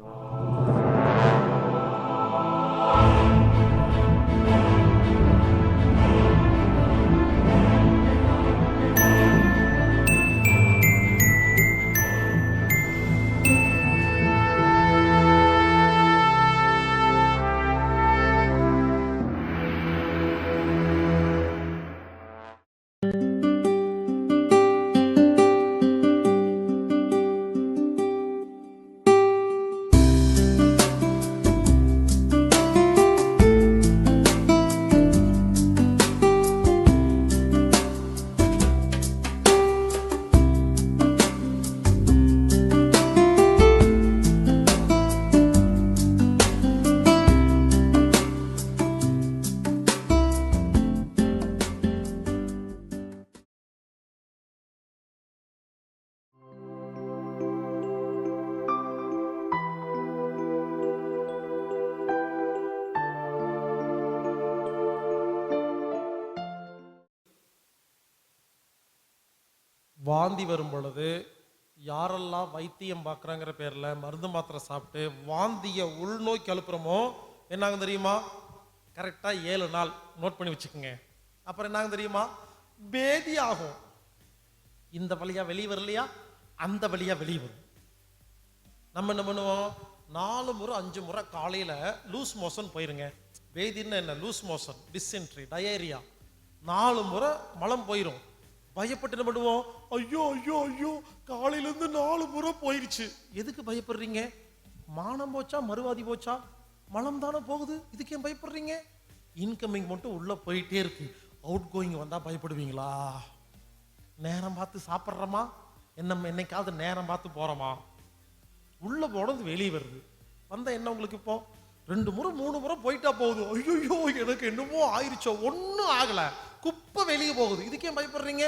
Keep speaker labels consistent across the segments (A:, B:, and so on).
A: Oh. வாந்தி வரும் பொழுது யாரெல்லாம் வைத்தியம் பார்க்குறாங்கிற பேரில் மருந்து மாத்திரை சாப்பிட்டு வாந்தியை உள்நோக்கி அழுப்புறோமோ என்னாகும் தெரியுமா? கரெக்டாக ஏழு நாள் நோட் பண்ணி வச்சுக்கோங்க. அப்புறம் என்னாகும் தெரியுமா? பேதி ஆகும். இந்த வழியாக வெளியே வரலையா? அந்த வழியாக வெளியே வரும். நம்ம என்ன பண்ணுவோம்? நாலு முறை அஞ்சு முறை காலையில் லூஸ் மோஷன் போயிருங்க. வேதின்னு என்ன? லூஸ் மோஷன் டிஸ்என்ட்ரி டயேரியா நாலு முறை மலம் போயிடும் பயப்பட்டு என்ன பண்ணுவோம்? ஐயோ ஐயோ ஐயோ காலையிலேருந்து நாலு முறை போயிடுச்சு எதுக்கு பயப்படுறீங்க? மானம் போச்சா மறுவாதி போச்சா? மலம் தானே போகுது இதுக்கு ஏன் பயப்படுறீங்க? இன்கமிங் மட்டும் உள்ளே போயிட்டே இருக்கு. அவுட் கோயிங் வந்தால் பயப்படுவீங்களா? நேரம் பார்த்து சாப்பிட்றோமா? என்ன என்னைக்காவது நேரம் பார்த்து போகிறோமா உள்ளே போனது வெளியே வருது. வந்தால் என்ன உங்களுக்கு இப்போ? ரெண்டு முறை மூணு முறை போயிட்டா போகுது. ஐயோ எனக்கு என்னமோ ஆயிடுச்சோ ஒன்றும் ஆகலை. குப்பை வெளியே போகுது. இதுக்கே பயப்படுறீங்க?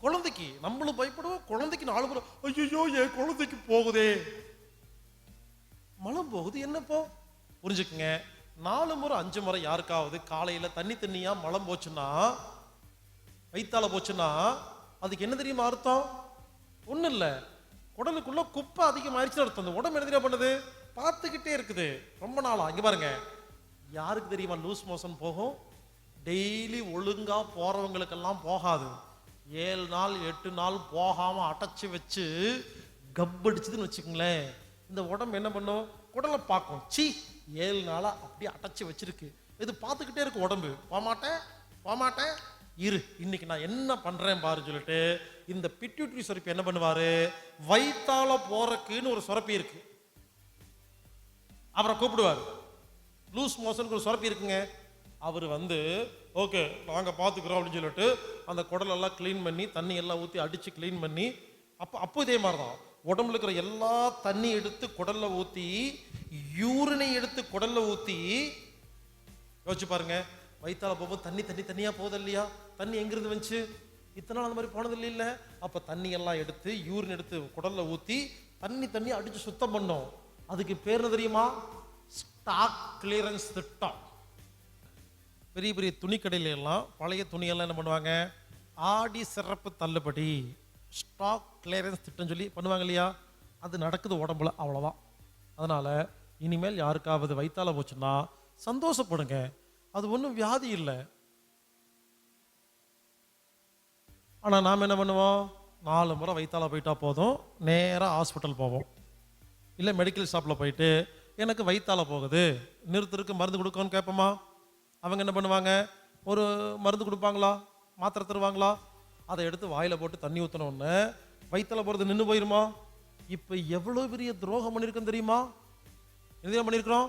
A: குழந்தைக்கு நம்மளும் பயப்படுவோம் குழந்தைக்கு நாலு முறை ஐயோ என் குழந்தைக்கு போகுதே. மலம் போகுது என்னப்போ புரிஞ்சுக்குங்க. நாலு முறை அஞ்சு முறை யாருக்காவது காலையில தண்ணி தண்ணியா மலம் போச்சுன்னா வயித்தால போச்சுன்னா அதுக்கு என்ன தெரியுமா அர்த்தம்? ஒன்றும் இல்லை. உடலுக்குள்ள குப்பை அதிகமாயிருச்சுன்னு அர்த்தம். அந்த உடம்பு என்ன தெரியுமா பண்ணுது? பார்த்துக்கிட்டே இருக்குது. ரொம்ப நாளா இங்க பாருங்க. யாருக்கு தெரியுமா லூஸ் மோஷன் போகும்? டெய்லி ஒழுங்கா போறவங்களுக்கெல்லாம் போகாது. ஏழு நாள் எட்டு நாள் போகாமல் அடைச்சு வச்சு கப்படிச்சதுன்னு வச்சுக்கோங்களேன். இந்த உடம்பு என்ன பண்ணும்? குடலை பார்க்கும். சீ ஏழு நாளா அப்படியே அடைச்சு வச்சிருக்கு. இது பார்த்துக்கிட்டே இருக்கு உடம்பு. போமாட்டேன் போமாட்டேன். இரு இன்னைக்கு நான் என்ன பண்றேன் பாரு சொல்லிட்டு இந்த பிட்யூட்ரி சுரப்பி என்ன பண்ணுவாரு? வயிற்றால போறக்குன்னு ஒரு சுரப்பி இருக்கு. அவரை கூப்பிடுவார். லூஸ் மோஷனுக்கு ஒரு சுரப்பி இருக்குங்க. அவர் வந்து ஓகே நாங்கள் பார்த்துக்குறோம் அப்படின்னு சொல்லிட்டு அந்த குடலெல்லாம் க்ளீன் பண்ணி தண்ணி எல்லாம் ஊற்றி அடித்து க்ளீன் பண்ணி அப்போ அப்போ இதே மாதிரி தான் உடம்புல இருக்கிற எல்லா தண்ணி எடுத்து குடலில் ஊற்றி யூரினை எடுத்து குடலில் ஊற்றி யோசிச்சு பாருங்க வயிற்றால் போகும்போது தண்ணி தண்ணி தண்ணியாக போகுது இல்லையா? தண்ணி எங்கிருந்து வந்துச்சு? இத்தனை நாள் அந்த மாதிரி போனது இல்லை அப்போ அப்ப தண்ணி எல்லாம் எடுத்து யூரின் எடுத்து குடலில் ஊற்றி தண்ணி தண்ணி அடித்து சுத்தம் பண்ணோம். அதுக்கு பேர் என்ன தெரியுமா? ஸ்டாக் கிளியரன்ஸ் திட்டம். பெரிய பெரிய துணிக்கடையில எல்லாம் பழைய துணியெல்லாம் என்ன பண்ணுவாங்க? ஆடி சிறப்பு தள்ளுபடி ஸ்டாக் கிளியரன்ஸ் திட்டம் சொல்லி பண்ணுவாங்க இல்லையா? அது நடக்குது உடம்புல அவ்வளோதான் அதனால் இனிமேல் யாருக்காவது வைத்தால போச்சுன்னா சந்தோஷப்படுங்க. அது ஒன்றும் வியாதி இல்லை. ஆனால் நாம் என்ன பண்ணுவோம்? நாலு முறை வைத்தால போயிட்டா போதும். நேராக ஹாஸ்பிட்டல் போவோம். இல்லை மெடிக்கல் ஷாப்பில் போயிட்டு எனக்கு வைத்தால போகுது. நிறுத்தருக்கு மருந்து கொடுக்கணும்னு கேட்போமா? அவங்க என்ன பண்ணுவாங்க? ஒரு மருந்து கொடுப்பாங்களா? மாத்திரை தருவாங்களா? அதை எடுத்து வாயில் போட்டு தண்ணி ஊற்றினோடனே வயிற்றில் போகிறது நின்று போயிருமா? இப்போ எவ்வளோ பெரிய துரோகம் பண்ணியிருக்கோம் தெரியுமா? என்ன பண்ணியிருக்கிறோம்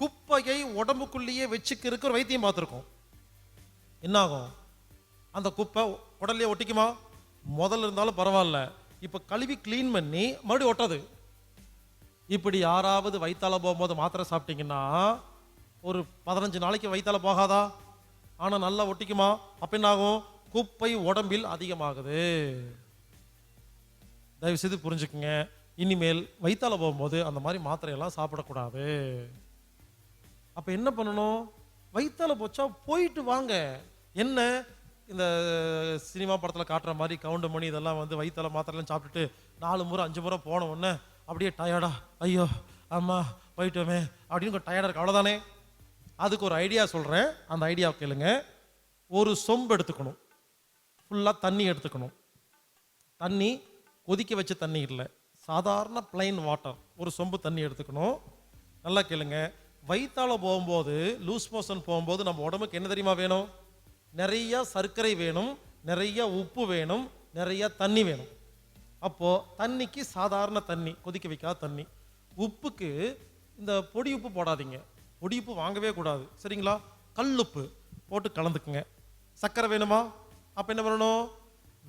A: குப்பையை உடம்புக்குள்ளேயே வச்சுக்கிறதுக்கு இருக்கிற வைத்தியம் பார்த்துருக்கோம். என்ன ஆகும் அந்த குப்பை உடல்லையே ஒட்டிக்குமா? முதல்ல இருந்தாலும் பரவாயில்ல. இப்போ கழுவி க்ளீன் பண்ணி மறுபடியும் ஒட்டாது. இப்படி யாராவது வயிற்றால போகும்போது மாத்திரை சாப்பிட்டீங்கன்னா ஒரு பதினஞ்சு நாளைக்கு வயிற்றால் போகாதா? ஆனால் நல்லா ஒட்டிக்குமா? அப்ப என்ன ஆகும் குப்பை உடம்பில் அதிகமாகுது. தயவு செய்து புரிஞ்சுக்குங்க. இனிமேல் வயிற்றால் போகும்போது அந்த மாதிரி மாத்திரையெல்லாம் சாப்பிடக்கூடாது. அப்போ என்ன பண்ணணும்? வயிற்றால் போச்சா போயிட்டு வாங்க. என்ன? இந்த சினிமா படத்தில் காட்டுற மாதிரி கவுண்ட் மணி இதெல்லாம் வந்து வயிற்றால மாத்திரைலாம் சாப்பிட்டுட்டு நாலு முறை அஞ்சு முறை போன உடனே அப்படியே டயர்டா ஐயோ ஆமாம் போயிட்டோமே. அப்படின்னு டயர்டாக இருக்கு அவ்வளோதானே அதுக்கு ஒரு ஐடியா சொல்கிறேன் அந்த ஐடியா கேளுங்க. ஒரு சொம்பு எடுத்துக்கணும். ஃபுல்லாக தண்ணி எடுத்துக்கணும். தண்ணி கொதிக்க வச்ச தண்ணி இல்லை. சாதாரண பிளைன் வாட்டர் ஒரு சொம்பு தண்ணி எடுத்துக்கணும். நல்லா கேளுங்க. வயிற்றால போகும்போது லூஸ் மோஷன் போகும்போது நம்ம உடம்புக்கு என்ன தெரியுமா வேணும்? நிறையா சர்க்கரை வேணும். நிறைய உப்பு வேணும். நிறைய தண்ணி வேணும். அப்போது தண்ணிக்கு சாதாரண தண்ணி கொதிக்க வைக்காத தண்ணி. உப்புக்கு இந்த பொடி உப்பு போடாதீங்க. பொடிப்பு வாங்கவே கூடாது. சரிங்களா? கல்லுப்பு போட்டு கலந்துக்குங்க. சர்க்கரை வேணுமா? அப்போ என்ன பண்ணணும்?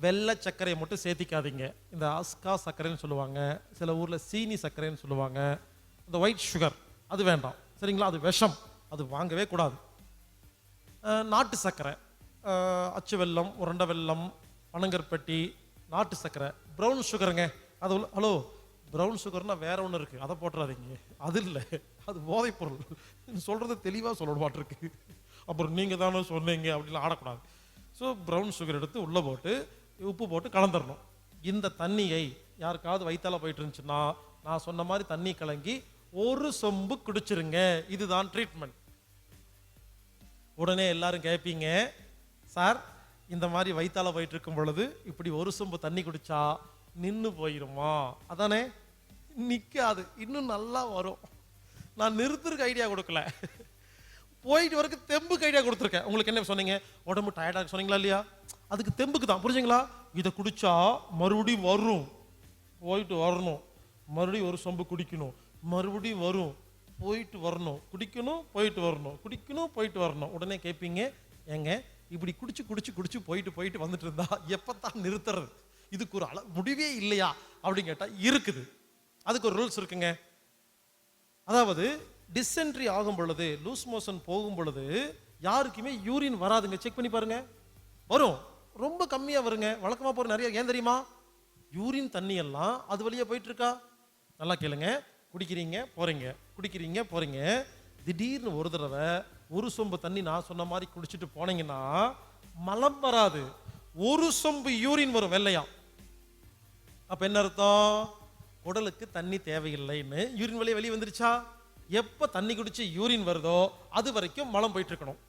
A: வெள்ளை சர்க்கரையை மட்டும் சேர்த்திக்காதீங்க. இந்த அஸ்கா சர்க்கரைன்னு சொல்லுவாங்க. சில ஊரில் சீனி சர்க்கரைன்னு சொல்லுவாங்க. இந்த ஒயிட் சுகர் அது வேண்டாம். சரிங்களா? அது விஷம். அது வாங்கவே கூடாது. நாட்டு சர்க்கரை. அச்சு வெல்லம் உருண்டை வெல்லம் பனங்கற்பட்டி நாட்டு சர்க்கரை. ப்ரௌன் சுகருங்க அது ஹலோ ப்ரௌன் சுகர்னால் வேற ஒன்று இருக்குது அதை போட்டுறாதீங்க. அது இல்லை. அது போதைப் பொருள் சொல்கிறது தெளிவாக சொல்லணுமாட்டிருக்கு அப்புறம் நீங்கள் தானே சொன்னீங்க அப்படிலாம் ஆடக்கூடாது. ஸோ ப்ரௌன் சுகர் எடுத்து உள்ளே போட்டு உப்பு போட்டு கலந்துடணும் இந்த தண்ணியை யாருக்காவது வயிற்றால் போயிட்டு இருந்துச்சுன்னா நான் சொன்ன மாதிரி தண்ணி கலங்கி ஒரு சொம்பு குடிச்சிருங்க. இதுதான் ட்ரீட்மெண்ட் உடனே எல்லாரும் கேட்பீங்க சார் இந்த மாதிரி வயிற்றால் போயிட்டு இருக்கும் பொழுது இப்படி ஒரு சொம்பு தண்ணி குடிச்சா நின்று போயிருமா? அதானே? நிற்காது இன்னும் நல்லா வரும். நான் நிறுத்துறதுக்கு ஐடியா கொடுக்கல. போயிட்டு வரைக்கும் தெம்புக்கு ஐடியா கொடுத்துருக்கேன். உங்களுக்கு என்ன சொன்னீங்க? உடம்பு டயர்டாக சொன்னீங்களா இல்லையா? அதுக்கு தெம்புக்கு தான். புரிஞ்சுங்களா? இதை குடிச்சா மறுபடியும் வரும். போயிட்டு வரணும். மறுபடியும் ஒரு சொம்பு குடிக்கணும். மறுபடியும் வரும். போயிட்டு வரணும். குடிக்கணும் போயிட்டு வரணும். குடிக்கணும் போயிட்டு வரணும். உடனே கேட்பீங்க ஏங்க இப்படி குடிச்சு குடிச்சு குடிச்சு போயிட்டு போயிட்டு வந்துட்டு இருந்தா எப்பத்தான் நிறுத்துறது? இதுக்கு ஒரு அள முடிவே இல்லையா? அப்படின்னு கேட்டால் இருக்குது. அதுக்கு ஒரு ரூல்ஸ் இருக்குங்க. அதாவது டிசென்ட்ரி ஆகும் பொழுது லூஸ் மோஷன் போகும் பொழுது யாருக்குமே யூரின் வராதுங்க. செக் பண்ணி பாருங்க. வரும். ரொம்ப கம்மியாக வருங்க. வழக்கமாக போகிற நிறைய ஏன் தெரியுமா? யூரின் தண்ணி எல்லாம் அது வழியாக போயிட்டு இருக்கா? நல்லா கேளுங்க. குடிக்கிறீங்க போகிறீங்க குடிக்கிறீங்க போகிறீங்க திடீர்னு ஒரு தடவை ஒரு சொம்பு தண்ணி நான் சொன்ன மாதிரி குடிச்சிட்டு போனீங்கன்னா மலம் வராது. ஒரு சொம்பு யூரின் வரும் வெள்ளையாம் அப்போ என்ன அர்த்தம்? உடலுக்கு தண்ணி தேவையில்லைன்னு யூரின் வழியை வெளியே வந்துருச்சா? எப்போ தண்ணி குடிச்சு யூரின் வருதோ அது வரைக்கும் மலம் போயிட்டு இருக்கணும்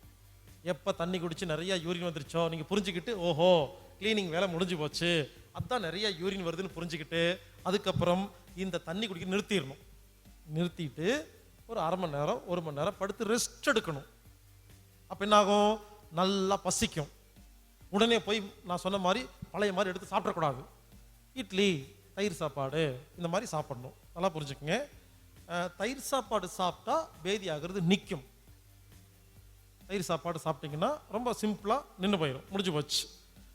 A: தண்ணி குடிச்சு நிறைய யூரின் வந்துருச்சோ நீங்கள் புரிஞ்சுக்கிட்டு ஓஹோ க்ளீனிங் வேலை முடிஞ்சு போச்சு. அதுதான் நிறைய யூரின் வருதுன்னு புரிஞ்சுக்கிட்டு அதுக்கப்புறம் இந்த தண்ணி குடிக்க நிறுத்திடணும். நிறுத்திட்டு ஒரு அரை மணி நேரம் ஒரு மணி நேரம் படுத்து ரெஸ்ட் எடுக்கணும். அப்போ என்ன ஆகும் நல்லா பசிக்கும். உடனே போய் நான் சொன்ன மாதிரி பழைய மாதிரி எடுத்து சாப்பிடக்கூடாது. இட்லி தயிர் சாப்பாடு இந்த மாதிரி சாப்பிடணும். நல்லா புரிஞ்சுக்கங்க. தயிர் சாப்பாடு சாப்பிட்டா பேதி ஆகிறது நிற்கும் தயிர் சாப்பாடு சாப்பிட்டீங்கன்னா ரொம்ப சிம்பிளாக நின்று போயிடும் முடிஞ்சு போச்சு.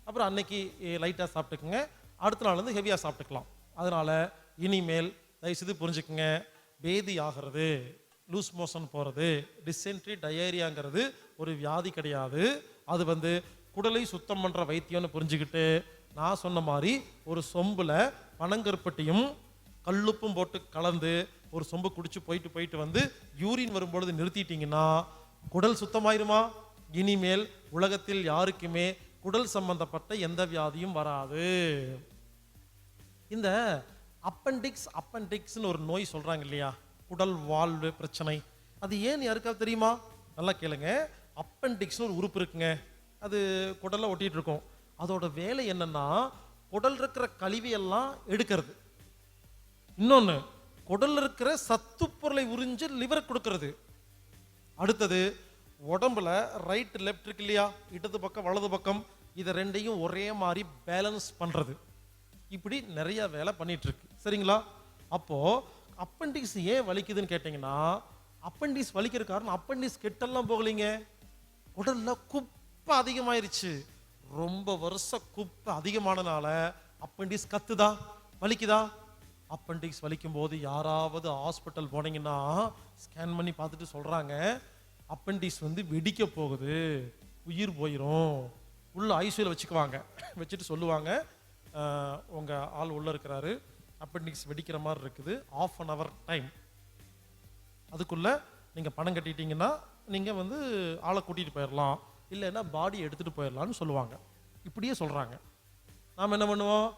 A: அப்புறம் அன்னைக்கு லைட்டாக சாப்பிட்டுக்குங்க. அடுத்த நாள் வந்து ஹெவியாக சாப்பிட்டுக்கலாம். அதனால இனிமேல் தயவுசெய்து புரிஞ்சுக்குங்க. பேதி ஆகிறது லூஸ் மோஷன் போகிறது டிசென்ட்ரி டயேரியாங்கிறது ஒரு வியாதி கிடையாது. அது வந்து குடலை சுத்தம் பண்ணுற வைத்தியம்னு புரிஞ்சுக்கிட்டு நான் சொன்ன மாதிரி ஒரு சொம்பில் பனங்கருப்பட்டியும் கல்லுப்பும் போட்டு கலந்து ஒரு சொம்பு குடிச்சு போயிட்டு போயிட்டு வந்து யூரின் வரும்பொழுது நிறுத்திட்டீங்கன்னா குடல் சுத்தமாயிருமா? இனிமேல் உலகத்தில் யாருக்குமே குடல் சம்பந்தப்பட்ட எந்த வியாதியும் வராது. இந்த அப்பண்டிக்ஸ் அப்பண்டிக்ஸ்னு ஒரு நோய் சொல்றாங்க இல்லையா? குடல் வாழ்வு பிரச்சனை. அது ஏன் யாருக்காவது தெரியுமா? நல்லா கேளுங்க. அப்பண்டிக்ஸ்னு ஒரு உறுப்பு இருக்குங்க. அது குடலை ஒட்டிட்டு இருக்கும். அதோட வேலை என்னன்னா குடல் இருக்கிற கழிவையெல்லாம் எடுக்கிறது. இன்னொன்று குடல் இருக்கிற சத்து பொருளை உறிஞ்சு லிவர் கொடுக்கறது. அடுத்தது உடம்புல ரைட் லெஃப்ட் இருக்கு இல்லையா? இடது பக்கம் வலது பக்கம் இதை ரெண்டையும் ஒரே மாதிரி பேலன்ஸ் பண்ணுறது இப்படி நிறைய வேலை பண்ணிட்டு இருக்கு சரிங்களா? அப்போ அப்பண்டிக்ஸ் ஏன் வலிக்குதுன்னு கேட்டிங்கன்னா அப்பண்டிக்ஸ் வலிக்கிற காரணம் அப்பண்டிக்ஸ் கெட்டெல்லாம் போகலைங்க. உடல்ல குப்பை அதிகமாயிருச்சு. ரொம்ப வருஷ குப்பை அதிகமானனால அப்பண்டிஸ் கத்துதா? வலிக்குதா? அப்பண்டிக்ஸ் வலிக்கும் போது யாராவது ஹாஸ்பிட்டல் போனீங்கன்னா ஸ்கேன் பண்ணி பார்த்துட்டு சொல்றாங்க. அப்பண்டிக்ஸ் வந்து வெடிக்க போகுது. உயிர் போயிடும் உள்ள ஐசியூல வச்சுக்குவாங்க. வச்சுட்டு சொல்லுவாங்க. உங்கள் உங்க ஆள் உள்ள இருக்கிறாரு. அப்பண்டிக்ஸ் வெடிக்கிற மாதிரி இருக்குது. ஆஃப் அன் ஹவர் டைம் அதுக்குள்ள நீங்க பணம் கட்டிட்டீங்கன்னா நீங்க வந்து ஆளை கூட்டிட்டு போயிடலாம் இல்லைன்னா பாடி எடுத்துகிட்டு போயிடலாம்னு சொல்லுவாங்க. இப்படியே சொல்கிறாங்க நாம் என்ன பண்ணுவோம்?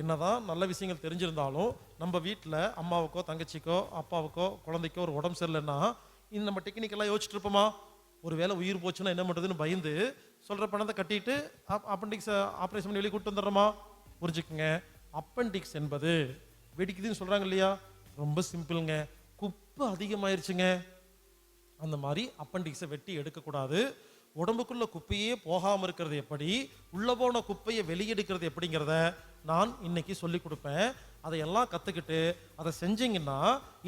A: என்னதான் நல்ல விஷயங்கள் தெரிஞ்சிருந்தாலும் நம்ம வீட்டில் அம்மாவுக்கோ தங்கச்சிக்கோ அப்பாவுக்கோ குழந்தைக்கோ ஒரு உடம்பு சரியில்லைன்னா இந்த நம்ம டெக்னிக்கெல்லாம் யோசிச்சுட்டு இருப்போமா? ஒரு வேளை உயிர் போச்சுன்னா என்ன பண்ணுறதுன்னு பயந்து சொல்கிற பணத்தை கட்டிட்டு அப்பண்டிக்ஸ் ஆப்ரேஷன் பண்ணி வெளியே கூட்டு வந்துடுறோமா? புரிஞ்சுக்குங்க. அப்பண்டிக்ஸ் என்பது வெடிக்குதுன்னு சொல்கிறாங்க இல்லையா? ரொம்ப சிம்பிளுங்க குப்பு அதிகமாயிருச்சுங்க. அந்த மாதிரி அப்பண்டிக்ஸை வெட்டி எடுக்கக்கூடாது. உடம்புக்குள்ள குப்பையே போகாமல் இருக்கிறது எப்படி? உள்ளே போன குப்பையை வெளியெடுக்கிறது எப்படிங்கிறத நான் இன்னைக்கு சொல்லி கொடுப்பேன். அதையெல்லாம் கற்றுக்கிட்டு அதை செஞ்சீங்கன்னா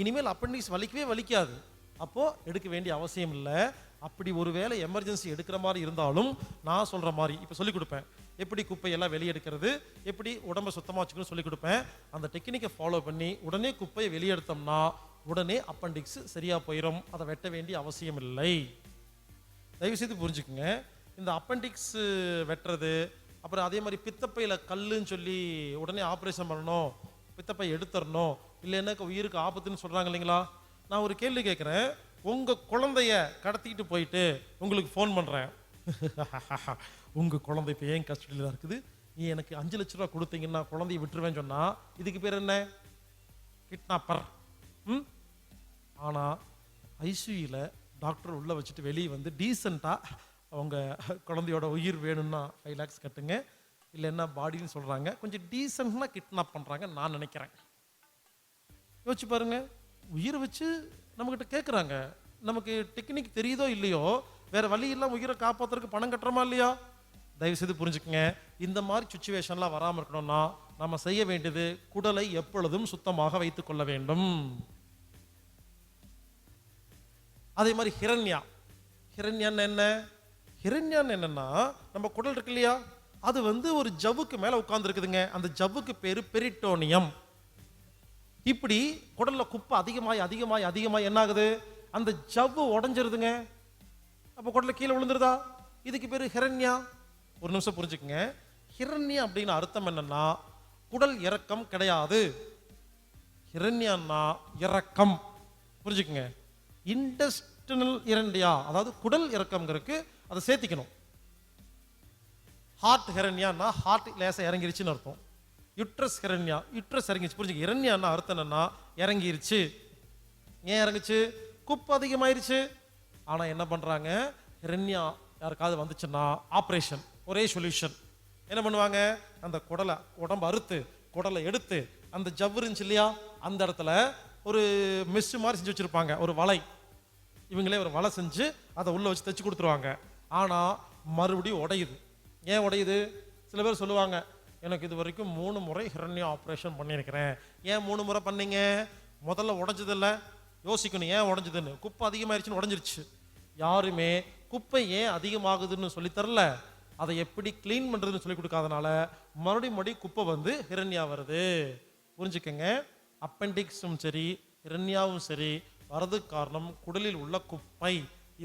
A: இனிமேல் அப்பண்டிக்ஸ் வலிக்கவே வலிக்காது. அப்போது எடுக்க வேண்டிய அவசியம் இல்லை. அப்படி ஒரு வேளை எமர்ஜென்சி எடுக்கிற மாதிரி இருந்தாலும் நான் சொல்கிற மாதிரி இப்போ சொல்லிக் கொடுப்பேன். எப்படி குப்பையெல்லாம் வெளியெடுக்கிறது? எப்படி உடம்பை சுத்தமாக வச்சுக்கணும்னு சொல்லிக் கொடுப்பேன். அந்த டெக்னிக்கை ஃபாலோ பண்ணி உடனே குப்பையை வெளியெடுத்தோம்னா உடனே அப்பண்டிக்ஸ் சரியாக போயிடும் அதை வெட்ட வேண்டிய அவசியம் இல்லை. தயவுசெய்து புரிஞ்சுக்குங்க. இந்த அப்பண்டிக்ஸ் வெட்டுறது அப்புறம் அதே மாதிரி பித்தப்பையில் கல்லுன்னு சொல்லி உடனே ஆப்ரேஷன் பண்ணணும் பித்தப்பை எடுத்துடணும் இல்லைன்னா உயிருக்கு ஆபத்துன்னு சொல்கிறாங்க இல்லைங்களா? நான் ஒரு கேள்வி கேட்குறேன் உங்கள் குழந்தைய கடத்திக்கிட்டு போயிட்டு உங்களுக்கு ஃபோன் பண்ணுறேன் உங்கள் குழந்தை இப்போ ஏன் கஸ்டடியில் தான் இருக்குது? நீ எனக்கு அஞ்சு லட்ச ரூபா கொடுத்தீங்கன்னா குழந்தைய விட்டுருவேன்னு சொன்னால் இதுக்கு பேர் என்ன? கிட்னாப்பர் ம்? ஆனால் ஐசியூயில் டாக்டர் உள்ளே வச்சுட்டு வெளியே வந்து டீசெண்டாக அவங்க குழந்தையோட உயிர் வேணும்னா ஃபைவ் லேக்ஸ் கட்டுங்க. இல்லைன்னா பாடின்னு சொல்கிறாங்க கொஞ்சம் டீசெண்டாக கிட்னாப் பண்ணுறாங்க நான் நினைக்கிறேன். யோசிச்சு பாருங்க. உயிர் வச்சு நம்மக்கிட்ட கேட்குறாங்க நமக்கு டெக்னிக் தெரியுதோ இல்லையோ? வேறு வழி இல்லாமல் உயிரை காப்பாற்றுறதுக்கு பணம் கட்டுறோமா இல்லையா? தயவு செய்து புரிஞ்சுக்கங்க. இந்த மாதிரி சுச்சுவேஷன்லாம் வராமல் இருக்கணும்னா நம்ம செய்ய வேண்டியது குடலை எப்பொழுதும் சுத்தமாக வைத்துக்கொள்ள வேண்டும். அதே மாதிரி ஹிரண்யா. ஹிரண்யான்னு என்ன? ஹிரண்யான்னு என்னன்னா நம்ம குடல் இருக்கு இல்லையா? அது வந்து ஒரு ஜவ்வுக்கு மேலே உட்காந்துருக்குதுங்க அந்த ஜவ்வுக்கு பேர் பெரிட்டோனியம். இப்படி குடலில் குப்பை அதிகமாய் அதிகமாய் அதிகமாய் என்ன ஆகுது? அந்த ஜவ்வு உடஞ்சிருதுங்க. அப்போ குடலில் கீழே விழுந்துருதா? இதுக்கு பேர் ஹிரண்யா. ஒரு நிமிஷம் புரிஞ்சுக்குங்க. ஹிரண்யா அப்படின்னு அர்த்தம் என்னன்னா குடல் இறக்கம் கிடையாது. ஹிரண்யான்னா இறக்கம். புரிஞ்சுக்குங்க. இன்டெஸ்டினல் இரண்டியா அதாவது குடல் இறக்கம்ங்கிறதுக்கு அதை சேர்த்திக்கணும். ஹார்ட் ஹெரண்யான்னா ஹார்ட் லேசாக இறங்கிருச்சுன்னு அர்த்தம். யுட்ரஸ் ஹெரண்யா யுட்ரஸ் இறங்கிச்சு புரிஞ்சுக்க? இரண்யான்னா அர்த்தம் என்னன்னா இறங்கிருச்சு. ஏன் இறங்குச்சு? குப்பு அதிகமாயிருச்சு. ஆனால் என்ன பண்ணுறாங்க ஹெரண்யா யாருக்காவது வந்துச்சுன்னா ஆப்ரேஷன் ஒரே சொல்யூஷன் என்ன பண்ணுவாங்க? அந்த குடலை உடம்பு அறுத்து குடலை எடுத்து அந்த ஜவ்வு இருந்துச்சு இல்லையா? அந்த இடத்துல ஒரு மெஸ்ஸு மாதிரி செஞ்சு வச்சுருப்பாங்க. ஒரு வலை. இவங்களே ஒரு வலை செஞ்சு அதை உள்ளே வச்சு தைச்சு கொடுத்துருவாங்க. ஆனால் மறுபடியும் உடையுது. ஏன் உடையுது? சில பேர் சொல்லுவாங்க எனக்கு இது வரைக்கும் மூணு முறை ஹிரண்யா ஆப்ரேஷன் பண்ணியிருக்கிறேன். ஏன் மூணு முறை பண்ணீங்க? முதல்ல உடஞ்சதில்ல. யோசிக்கணும் ஏன் உடஞ்சதுன்னு. குப்பை அதிகமாயிருச்சுன்னு உடஞ்சிருச்சு. யாருமே குப்பை ஏன் அதிகமாகுதுன்னு சொல்லி தரல. அதை எப்படி க்ளீன் பண்ணுறதுன்னு சொல்லி கொடுக்காதனால மறுபடியும் மறுபடியும் குப்பை வந்து ஹிரண்யா வருது. புரிஞ்சுக்கங்க. அப்பெண்டிக்ஸும் சரி ஹிரண்யாவும் சரி வரதுக்கு காரணம் குடலில் உள்ள குப்பை.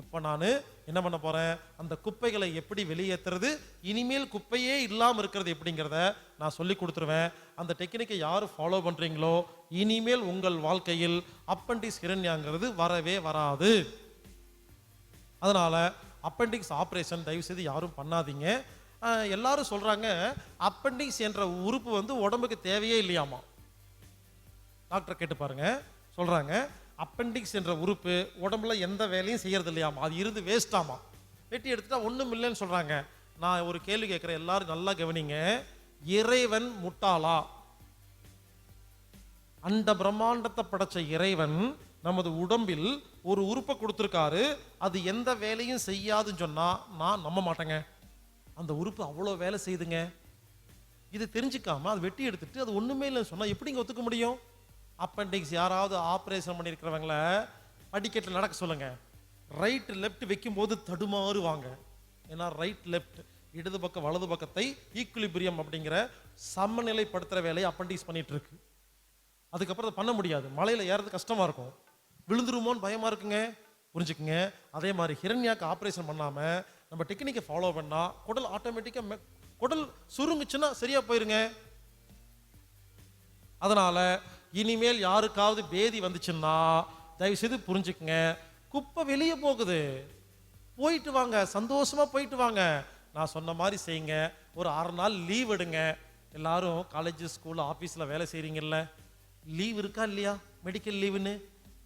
A: இப்போ நான் என்ன பண்ண போகிறேன் அந்த குப்பைகளை எப்படி வெளியேற்றுறது இனிமேல் குப்பையே இல்லாமல் இருக்கிறது எப்படிங்கிறத நான் சொல்லி கொடுத்துருவேன். அந்த டெக்னிக்கை யார் ஃபாலோ பண்ணுறீங்களோ இனிமேல் உங்கள் வாழ்க்கையில் அப்பண்டிக்ஸ் ஹிரண்யாங்கிறது வரவே வராது. அதனால் அப்பெண்டிக்ஸ் ஆப்ரேஷன் தயவு செய்து யாரும் பண்ணாதீங்க. எல்லாரும் சொல்கிறாங்க அப்பெண்டிக்ஸ் என்ற உறுப்பு வந்து உடம்புக்கு தேவையே இல்லையாமா? டாக்டர் கேட்டு பாருங்கள் சொல்கிறாங்க அப்பெண்டிக்ஸ் என்ற உறுப்பு உடம்புல எந்த வேலையும் செய்யறது இல்லையாமா அது இருந்து வேஸ்டாமா வெட்டி எடுத்துட்டா ஒன்றும் இல்லைன்னு சொல்கிறாங்க நான் ஒரு கேள்வி கேட்குறேன். எல்லாரும் நல்லா கவனிங்க. இறைவன் முட்டாளா? அந்த பிரம்மாண்டத்தை படைச்ச இறைவன் நமது உடம்பில் ஒரு உறுப்பை கொடுத்துருக்காரு. அது எந்த வேலையும் செய்யாதுன்னு சொன்னால் நான் நம்ப மாட்டேங்க. அந்த உறுப்பு அவ்வளோ வேலை செய்யுதுங்க இது தெரிஞ்சுக்காம அது வெட்டி எடுத்துட்டு அது ஒன்றுமே இல்லைன்னு சொன்னால் எப்படிங்க ஒத்துக்க முடியும்? அப்பெண்டிக்ஸ் யாராவது ஆப்ரேஷன் பண்ணியிருக்கிறவங்கள படிக்கட்டில் நடக்க சொல்லுங்க. ரைட் லெஃப்ட் வைக்கும்போது தடுமாறுவாங்க ஏன்னா ரைட் லெஃப்ட் இடது பக்கம் வலது பக்கத்தை ஈக்குலிபிரியம் அப்படிங்கிற சமநிலைப்படுத்துகிற வேலையை அப்பெண்டிக்ஸ் பண்ணிட்டு இருக்கு. அதுக்கப்புறம் அதை பண்ண முடியாது. மலையில் ஏறது கஷ்டமா இருக்கும். விழுந்துருமோன்னு பயமா இருக்குங்க? புரிஞ்சுக்குங்க. அதே மாதிரி ஹிரண்யாக்கு ஆப்ரேஷன் பண்ணாமல் நம்ம டெக்னிக்கை ஃபாலோ பண்ணால் குடல் ஆட்டோமேட்டிக்காக குடல் சுருங்குச்சுன்னா சரியாக போயிருங்க. அதனால் இனிமேல் யாருக்காவது பேதி வந்துச்சுன்னா தயவுசெய்து புரிஞ்சுக்குங்க. குப்பை வெளியே போகுது. போயிட்டு வாங்க சந்தோஷமாக போயிட்டு வாங்க. நான் சொன்ன மாதிரி செய்யுங்க. ஒரு அரை நாள் லீவ் எடுங்க. எல்லாரும் காலேஜ் ஸ்கூல் ஆஃபீஸில் வேலை செய்கிறீங்கல்ல லீவ் இருக்கா இல்லையா? மெடிக்கல் லீவுன்னு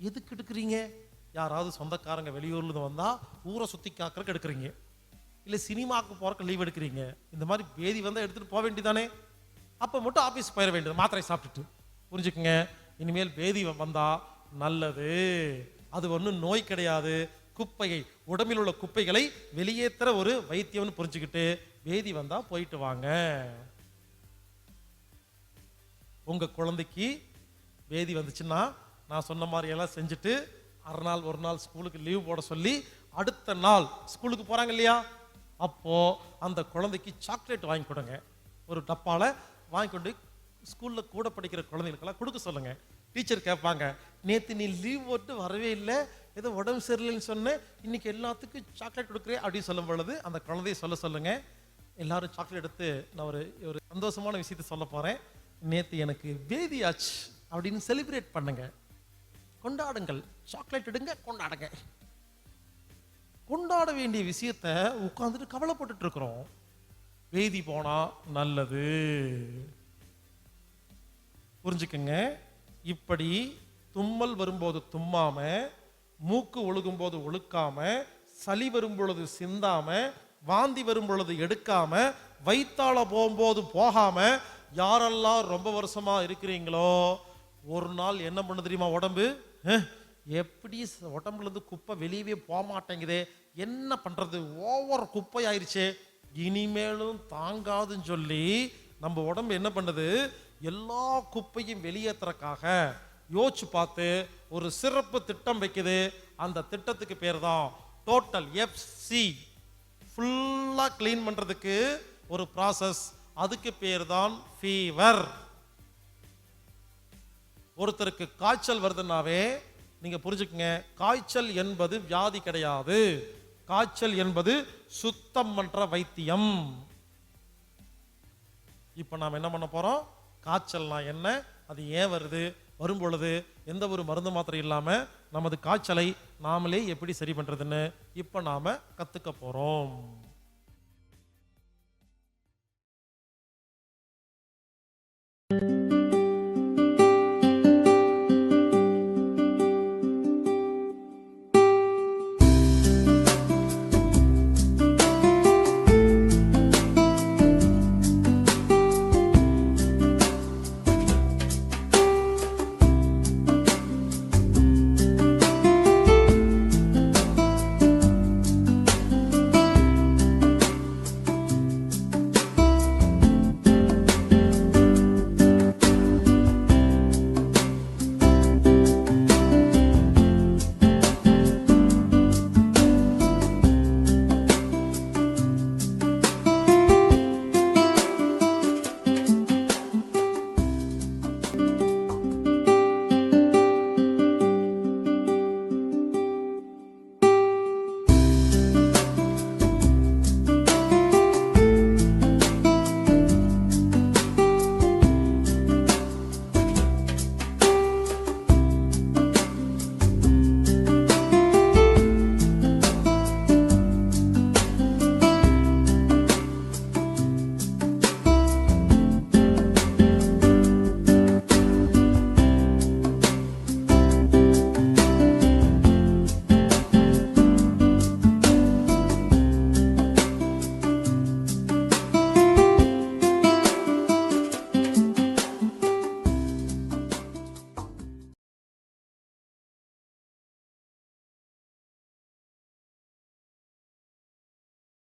A: எதுக்கு எடுக்கிறீங்க? யாராவது சொந்தக்காரங்க வெளியூர்லேருந்து வந்தால் ஊரை சுற்றி காக்கிறக்கு எடுக்கிறீங்க. இல்லை சினிமாவுக்கு போறக்கு லீவ் எடுக்கிறீங்க. இந்த மாதிரி பேதி வந்தால் எடுத்துகிட்டு போக வேண்டியதானே அப்போ மட்டும் ஆஃபீஸ் போயிட வேண்டியது மாத்திரை சாப்பிட்டுட்டு. புரிஞ்சுக்குங்க. இனிமேல் பேதி வந்தா நல்லது. அது ஒன்றும் நோய் கிடையாது. குப்பையை உடம்பில் உள்ள குப்பைகளை வெளியேற்றுற ஒரு வைத்தியம்னு புரிஞ்சுக்கிட்டு பேதி வந்தா போயிட்டு வாங்க. உங்க குழந்தைக்கு பேதி வந்துச்சுன்னா நான் சொன்ன மாதிரி எல்லாம் செஞ்சுட்டு அரை நாள் ஒரு நாள் ஸ்கூலுக்கு லீவ் போட சொல்லி அடுத்த நாள் ஸ்கூலுக்கு போறாங்க இல்லையா? அப்போ அந்த குழந்தைக்கு சாக்லேட் வாங்கி கொடுங்க. ஒரு டப்பால வாங்கி கொண்டு ஸ்கூலில் கூட படிக்கிற குழந்தைகளுக்கெல்லாம் கொடுக்க சொல்லுங்க. டீச்சர் கேட்பாங்க நேற்று நீ லீவ் போட்டு வரவே இல்லை. ஏதோ உடம்பு சரியில்லைன்னு சொன்னேன் இன்னைக்கு எல்லாத்துக்கும் சாக்லேட் கொடுக்குறேன். அப்படின்னு சொல்லும் பொழுது அந்த குழந்தைய சொல்ல சொல்லுங்க. எல்லாரும் சாக்லேட் எடுத்து நான் ஒரு ஒரு சந்தோஷமான விஷயத்த சொல்ல போறேன். நேற்று எனக்கு பேதி அப்படின்னு செலிப்ரேட் பண்ணுங்க. கொண்டாடுங்கள். சாக்லேட் எடுங்க கொண்டாடுங்க. கொண்டாட வேண்டிய விஷயத்த உட்காந்துட்டு கவலைப்பட்டுட்டு இருக்கிறோம். வேதி போனால் நல்லது. புரிஞ்சுக்கங்க. இப்படி தும்மல் வரும்போது தும்மாம மூக்கு ஒழுகும் போது ஒழுக்காம சளி வரும் பொழுது சிந்தாம வாந்தி வரும் பொழுது எடுக்காம வைத்தாள போகும்போது போகாம யாரெல்லாம் ரொம்ப வருஷமா இருக்கிறீங்களோ ஒரு நாள் என்ன பண்ண தெரியுமா உடம்பு? எப்படி உடம்புலேருந்து குப்பை வெளியவே போக மாட்டேங்குதே என்ன பண்ணுறது ஓவர் குப்பையாயிருச்சே. இனிமேலும் தாங்காதுன்னு சொல்லி நம்ம உடம்பு என்ன பண்ணுது? எல்லா குப்பையும் வெளியேற்றுறக்காக யோசிச்சு பார்த்து ஒரு சிறப்பு திட்டம் வைக்குது. அந்த திட்டத்துக்கு பேர் தான் டோட்டல் எஃப்சி ஃபுல்லாக க்ளீன் பண்ணுறதுக்கு ஒரு ப்ராசஸ் அதுக்கு பேர் தான் ஃபீவர் ஒருத்தருக்கு காய்ச்சல் வருதுன்னாவே நீங்கள் புரிஞ்சுக்கங்க. காய்ச்சல் என்பது வியாதி கிடையாது. காய்ச்சல் என்பது சுத்தம் பண்ணுற வைத்தியம். இப்போ நாம் என்ன பண்ண போகிறோம் காய்ச்சல்னா என்ன? அது ஏன் வருது? வரும் பொழுது எந்த ஒரு மருந்து மாத்திரை இல்லாமல் நமது காய்ச்சலை நாமளே எப்படி சரி பண்ணுறதுன்னு இப்போ நாம் கற்றுக்க போகிறோம்